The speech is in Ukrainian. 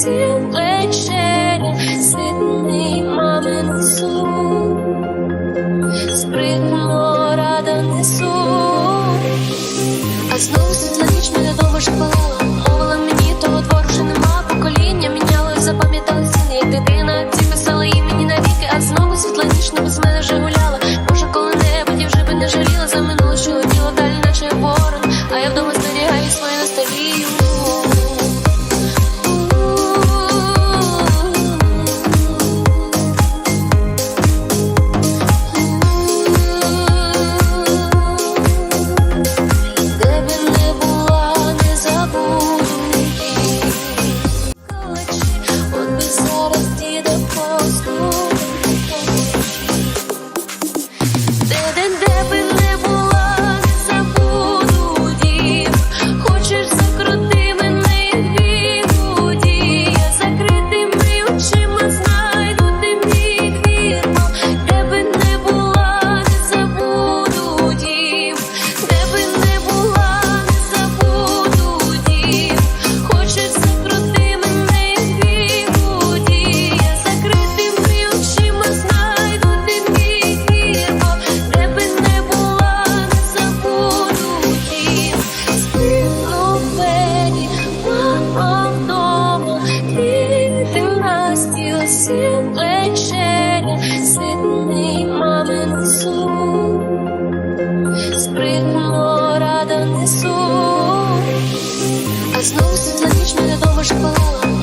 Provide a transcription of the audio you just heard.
цілечеря, ситний мамин суд, спритно рада несу, а знову світла ніч мене дома шпала. сил вечеря, ситний мамин суп, спритно рада несу, а знову сила ніч мене дома шоколала.